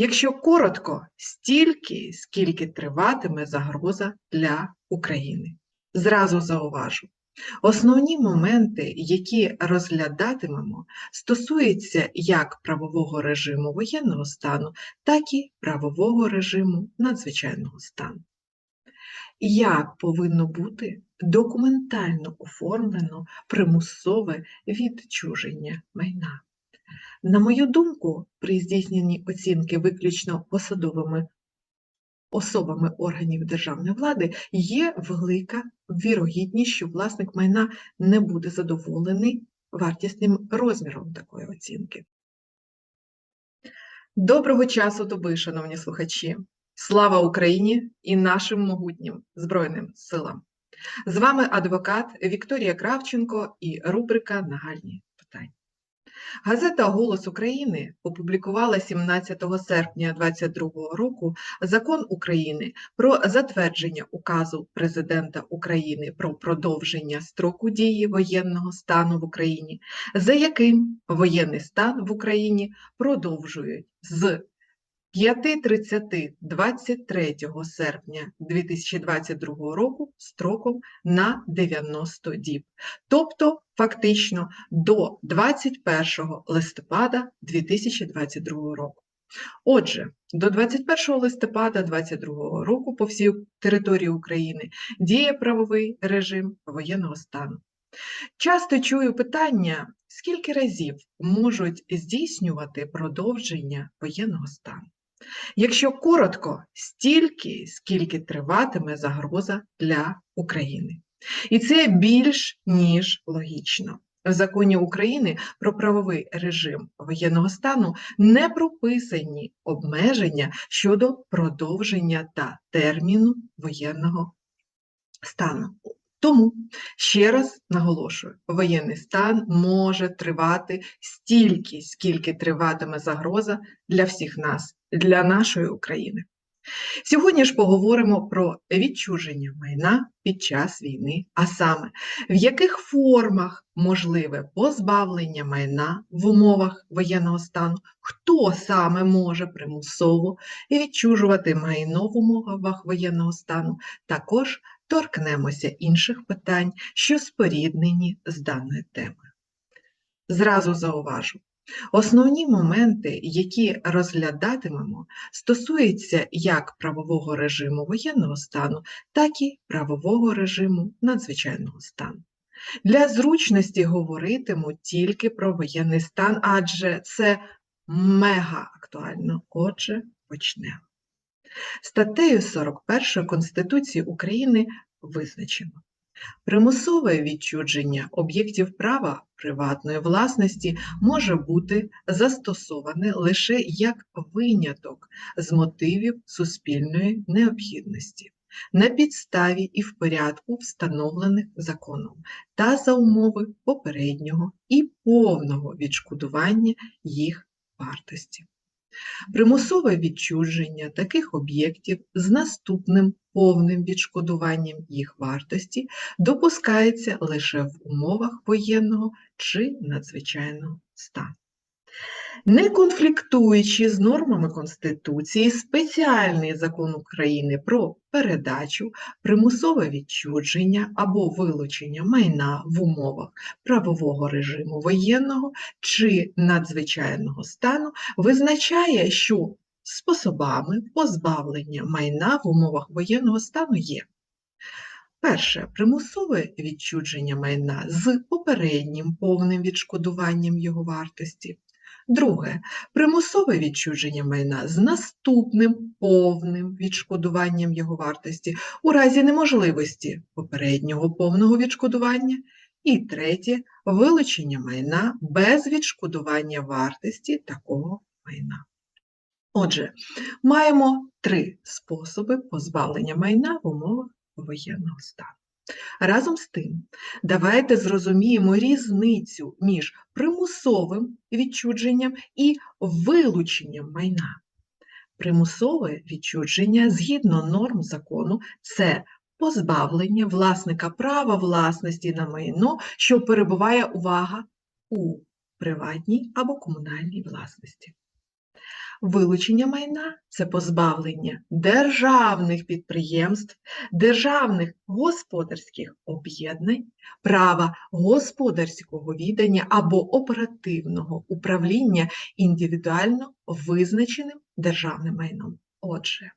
Якщо коротко, стільки, скільки триватиме загроза для України. Зразу зауважу. Основні моменти, які розглядатимемо, стосуються як правового режиму воєнного стану, так і правового режиму надзвичайного стану. Як повинно бути документально оформлено примусове відчуження майна? На мою думку, при здійсненні оцінки виключно посадовими особами органів державної влади є велика вірогідність, що власник майна не буде задоволений вартісним розміром такої оцінки. Доброго часу доби, шановні слухачі! Слава Україні і нашим могутнім Збройним силам! З вами адвокат Вікторія Кравченко і рубрика Нагальні. Газета Голос України опублікувала 17 серпня 2022 року Закон України про затвердження указу Президента України про продовження строку дії воєнного стану в Україні, за яким воєнний стан в Україні продовжують з 5.30 23 серпня 2022 року строком на 90 діб, тобто фактично до 21 листопада 2022 року. Отже, до 21 листопада 2022 року по всій території України діє правовий режим воєнного стану. Часто чую питання, скільки разів можуть здійснювати продовження воєнного стану. Якщо коротко, стільки, скільки триватиме загроза для України. І це більш ніж логічно. В законі України про правовий режим воєнного стану не прописані обмеження щодо продовження та терміну воєнного стану. Тому ще раз наголошую, воєнний стан може тривати стільки, скільки триватиме загроза для всіх нас, для нашої України. Сьогодні ж поговоримо про відчуження майна під час війни, а саме в яких формах можливе позбавлення майна в умовах воєнного стану, хто саме може примусово відчужувати майно в умовах воєнного стану, також торкнемося інших питань, що споріднені з даною темою. Зразу зауважу. Основні моменти, які розглядатимемо, стосуються як правового режиму воєнного стану, так і правового режиму надзвичайного стану. Для зручності говоритиму тільки про воєнний стан, адже це мега актуально. Отже, почнемо. Статтею 41 Конституції України визначено. Примусове відчудження об'єктів права приватної власності може бути застосоване лише як виняток з мотивів суспільної необхідності, на підставі і в порядку, встановлених законом, та за умови попереднього і повного відшкодування їх вартості. Примусове відчуження таких об'єктів з наступним повним відшкодуванням їх вартості допускається лише в умовах воєнного чи надзвичайного стану. Не конфліктуючи з нормами Конституції, спеціальний закон України про передачу, примусове відчудження або вилучення майна в умовах правового режиму воєнного чи надзвичайного стану визначає, що способами позбавлення майна в умовах воєнного стану є. Перше примусове відчудження майна з попереднім повним відшкодуванням його вартості. Друге примусове відчуження майна з наступним повним відшкодуванням його вартості у разі неможливості попереднього повного відшкодування. І третє вилучення майна без відшкодування вартості такого майна. Отже, маємо три способи позбавлення майна в умовах воєнного стану. Разом з тим, давайте зрозуміємо різницю між примусовим відчудженням і вилученням майна. Примусове відчудження згідно норм закону це позбавлення власника права власності на майно, що перебуває увага у приватній або комунальній власності. Вилучення майна це позбавлення державних підприємств, державних господарських об'єднань, права господарського відання або оперативного управління індивідуально визначеним державним майном. Отже,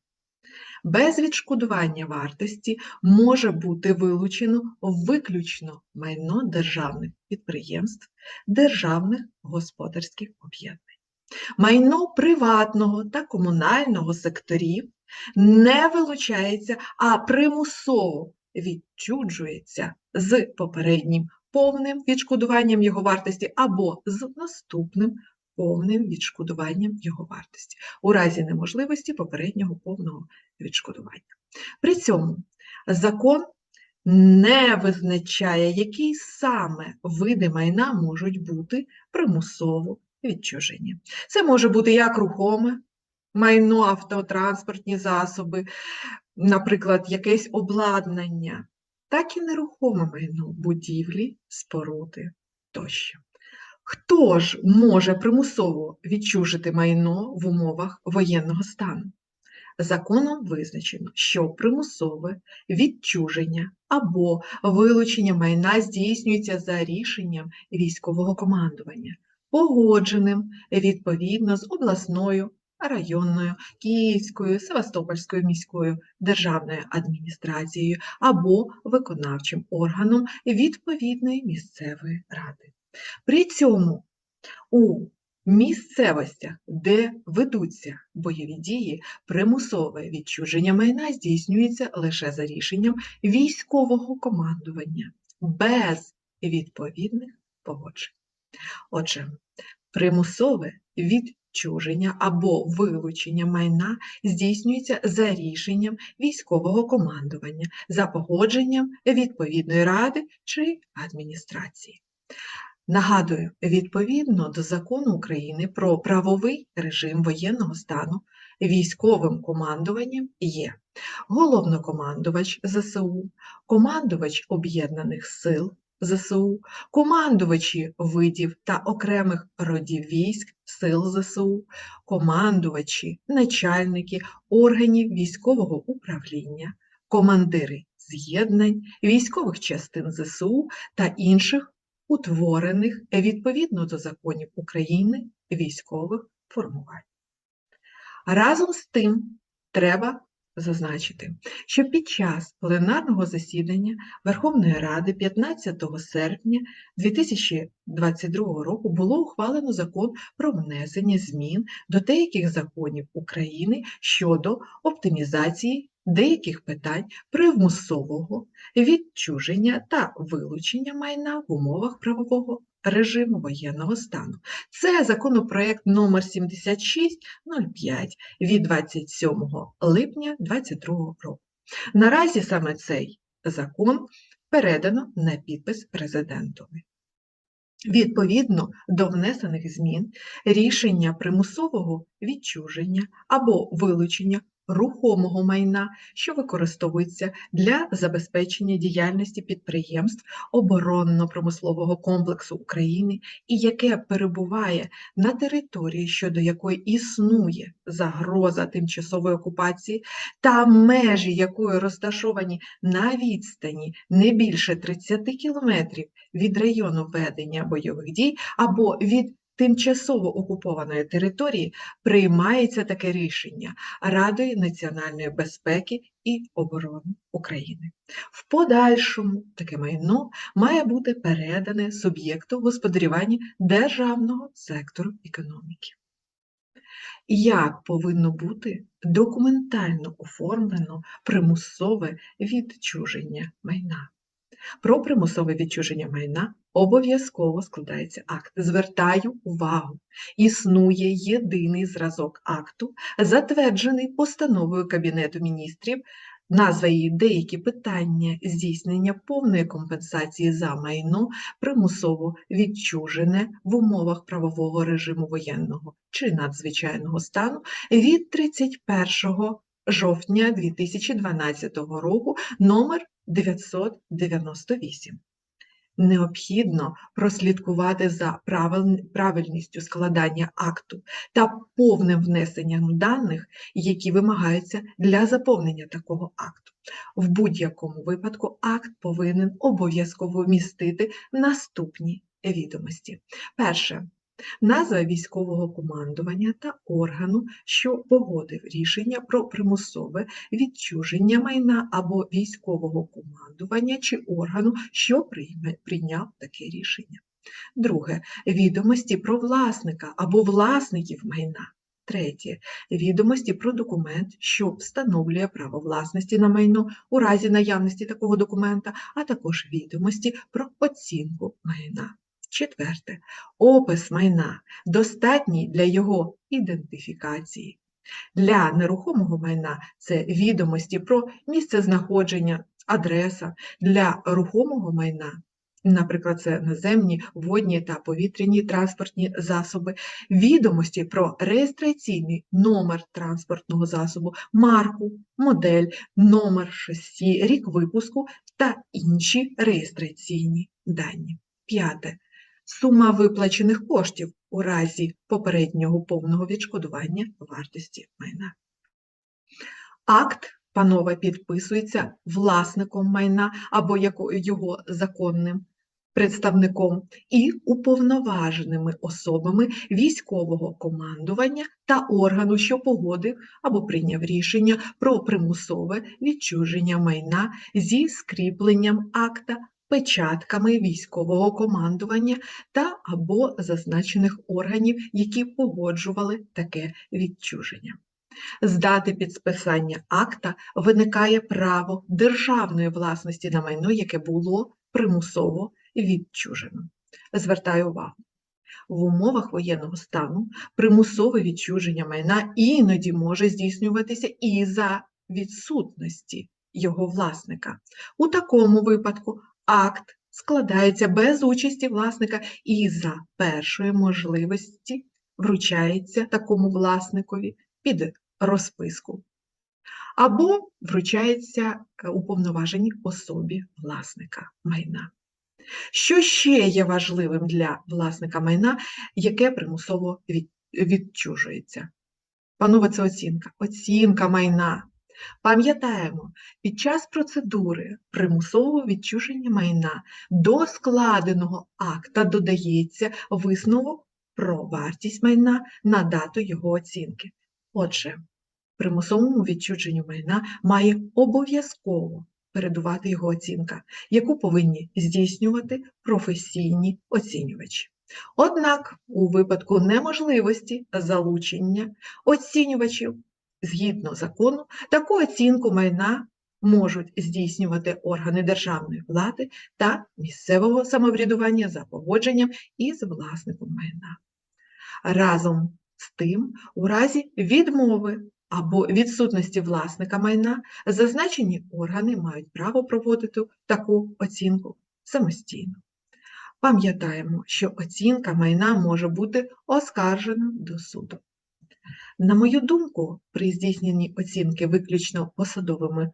без відшкодування вартості може бути вилучено виключно майно державних підприємств, державних господарських об'єднань. Майно приватного та комунального секторів не вилучається, а примусово відчуджується з попереднім повним відшкодуванням його вартості або з наступним повним відшкодуванням його вартості у разі неможливості попереднього повного відшкодування. При цьому закон не визначає, які саме види майна можуть бути примусово відчужені. Це може бути як рухоме майно, автотранспортні засоби, наприклад, якесь обладнання, так і нерухоме майно, будівлі, споруди тощо. Хто ж може примусово відчужити майно в умовах воєнного стану? Законом визначено, що примусове відчуження або вилучення майна здійснюється за рішенням військового командування, погодженим відповідно з обласною, районною, Київською, Севастопольською міською державною адміністрацією або виконавчим органом відповідної місцевої ради. При цьому у місцевостях, де ведуться бойові дії, примусове відчуження майна здійснюється лише за рішенням військового командування без відповідних погоджень. Отже, примусове відчуження або вилучення майна здійснюється за рішенням військового командування, за погодженням відповідної ради чи адміністрації. Нагадую, відповідно до Закону України про правовий режим воєнного стану військовим командуванням є головнокомандувач ЗСУ, командувач Об'єднаних сил ЗСУ, командувачі видів та окремих родів військ Сил ЗСУ, командувачі, начальники органів військового управління, командири з'єднань, військових частин ЗСУ та інших утворених відповідно до законів України військових формувань. Разом з тим треба зазначити, що під час пленарного засідання Верховної Ради 15 серпня 2022 року було ухвалено закон про внесення змін до деяких законів України щодо оптимізації деяких питань примусового відчуження та вилучення майна в умовах правового режиму воєнного стану. Це законопроект номер 7605 від 27 липня 2022 року. Наразі саме цей закон передано на підпис президентові. Відповідно до внесених змін рішення примусового відчуження або вилучення рухомого майна, що використовується для забезпечення діяльності підприємств оборонно-промислового комплексу України і яке перебуває на території, щодо якої існує загроза тимчасової окупації, та межі якої розташовані на відстані не більше 30 кілометрів від району ведення бойових дій або від тимчасово окупованої території приймається таке рішення Радою національної безпеки і оборони України. В подальшому таке майно має бути передане суб'єкту господарювання державного сектору економіки. Як повинно бути документально оформлено примусове відчуження майна? Про примусове відчуження майна обов'язково складається акт. Звертаю увагу, існує єдиний зразок акту, затверджений постановою Кабінету міністрів, назва її деякі питання здійснення повної компенсації за майно примусово відчужене в умовах правового режиму воєнного чи надзвичайного стану від 31 жовтня 2012 року номер 998. Необхідно прослідкувати за правильністю складання акту та повним внесенням даних, які вимагаються для заповнення такого акту. В будь-якому випадку акт повинен обов'язково містити наступні відомості. Перше. Назва військового командування та органу, що погодив рішення про примусове відчуження майна або військового командування чи органу, що прийняв таке рішення. Друге. Відомості про власника або власників майна. Третє. Відомості про документ, що встановлює право власності на майно у разі наявності такого документа, а також відомості про оцінку майна. Четверте. Опис майна достатній для його ідентифікації. Для нерухомого майна це відомості про місце знаходження, адреса. Для рухомого майна, наприклад, це наземні, водні та повітряні транспортні засоби, відомості про реєстраційний номер транспортного засобу, марку, модель, номер шасі, рік випуску та інші реєстраційні дані. П'яте. Сума виплачених коштів у разі попереднього повного відшкодування вартості майна. Акт панове підписується власником майна або його законним представником і уповноваженими особами військового командування та органу, що погодив або прийняв рішення про примусове відчуження майна зі скріпленням акта печатками військового командування та або зазначених органів, які погоджували таке відчуження. З дати підписання акта виникає право державної власності на майно, яке було примусово відчужено. Звертаю увагу. В умовах воєнного стану примусове відчуження майна іноді може здійснюватися і за відсутності його власника. У такому випадку акт складається без участі власника і за першої можливості вручається такому власникові під розписку або вручається е, уповноваженій особі власника майна. Що ще є важливим для власника майна, яке примусово відчужується? Панове, це оцінка. Оцінка майна. Пам'ятаємо, під час процедури примусового відчуження майна до складеного акта додається висновок про вартість майна на дату його оцінки. Отже, примусовому відчуженню майна має обов'язково передувати його оцінка, яку повинні здійснювати професійні оцінювачі. Однак, у випадку неможливості залучення оцінювачів згідно закону, таку оцінку майна можуть здійснювати органи державної влади та місцевого самоврядування за погодженням із власником майна. Разом з тим, у разі відмови або відсутності власника майна, зазначені органи мають право проводити таку оцінку самостійно. Пам'ятаємо, що оцінка майна може бути оскаржена до суду. На мою думку, при здійсненні оцінки виключно посадовими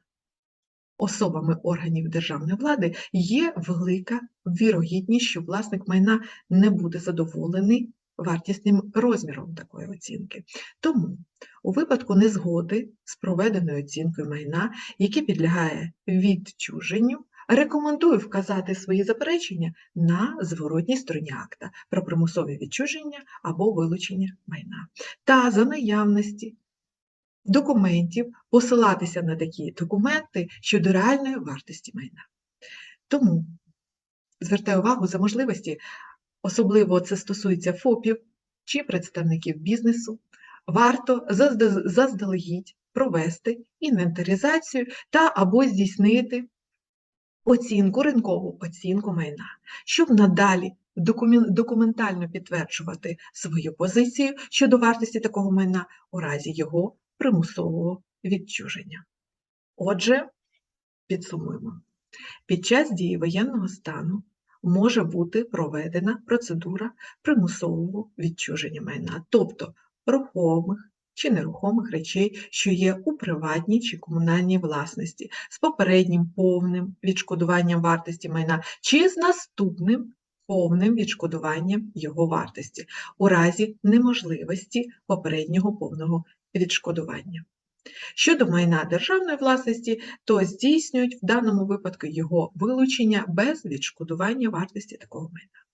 особами органів державної влади є велика вірогідність, що власник майна не буде задоволений вартісним розміром такої оцінки. Тому у випадку незгоди з проведеною оцінкою майна, яке підлягає відчуженню, рекомендую вказати свої заперечення на зворотній стороні акта про примусове відчуження або вилучення майна. Та за наявності документів посилатися на такі документи щодо реальної вартості майна. Тому звертаю увагу за можливості, особливо це стосується ФОПів чи представників бізнесу, варто заздалегідь провести інвентаризацію та або здійснити оцінку, ринкову оцінку майна, щоб надалі документально підтверджувати свою позицію щодо вартості такого майна у разі його примусового відчуження. Отже, підсумуємо. Під час дії воєнного стану може бути проведена процедура примусового відчуження майна, тобто рухомих чи нерухомих речей, що є у приватній чи комунальній власності, з попереднім повним відшкодуванням вартості майна чи з наступним повним відшкодуванням його вартості у разі неможливості попереднього повного відшкодування. Щодо майна державної власності, то здійснюють в даному випадку його вилучення без відшкодування вартості такого майна.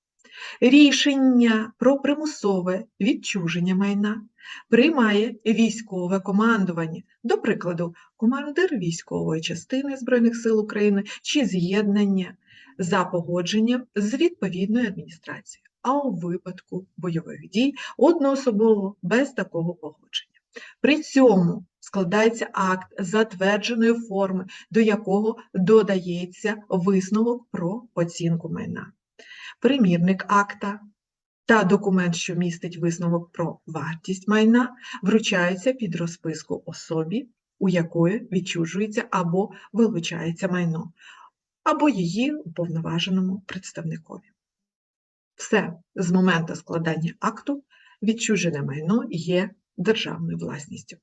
Рішення про примусове відчуження майна приймає військове командування, до прикладу, командир військової частини Збройних сил України чи з'єднання за погодженням з відповідною адміністрацією, а у випадку бойових дій одноособово без такого погодження. При цьому складається акт затвердженої форми, до якого додається висновок про оцінку майна. Примірник акта та документ, що містить висновок про вартість майна, вручаються під розписку особі, у якої відчужується або вилучається майно, або її уповноваженому представникові. Все з моменту складання акту відчужене майно є державною власністю.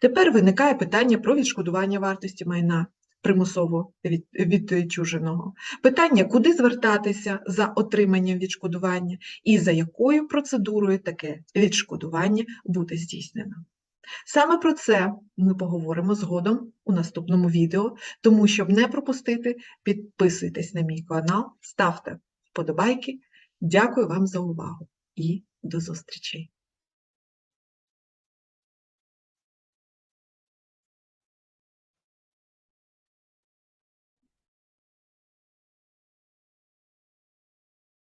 Тепер виникає питання про відшкодування вартості майна примусово від- відчуженого. Питання, куди звертатися за отриманням відшкодування і за якою процедурою таке відшкодування буде здійснено. Саме про це ми поговоримо згодом у наступному відео, тому щоб не пропустити, підписуйтесь на мій канал, ставте вподобайки. Дякую вам за увагу і до зустрічей!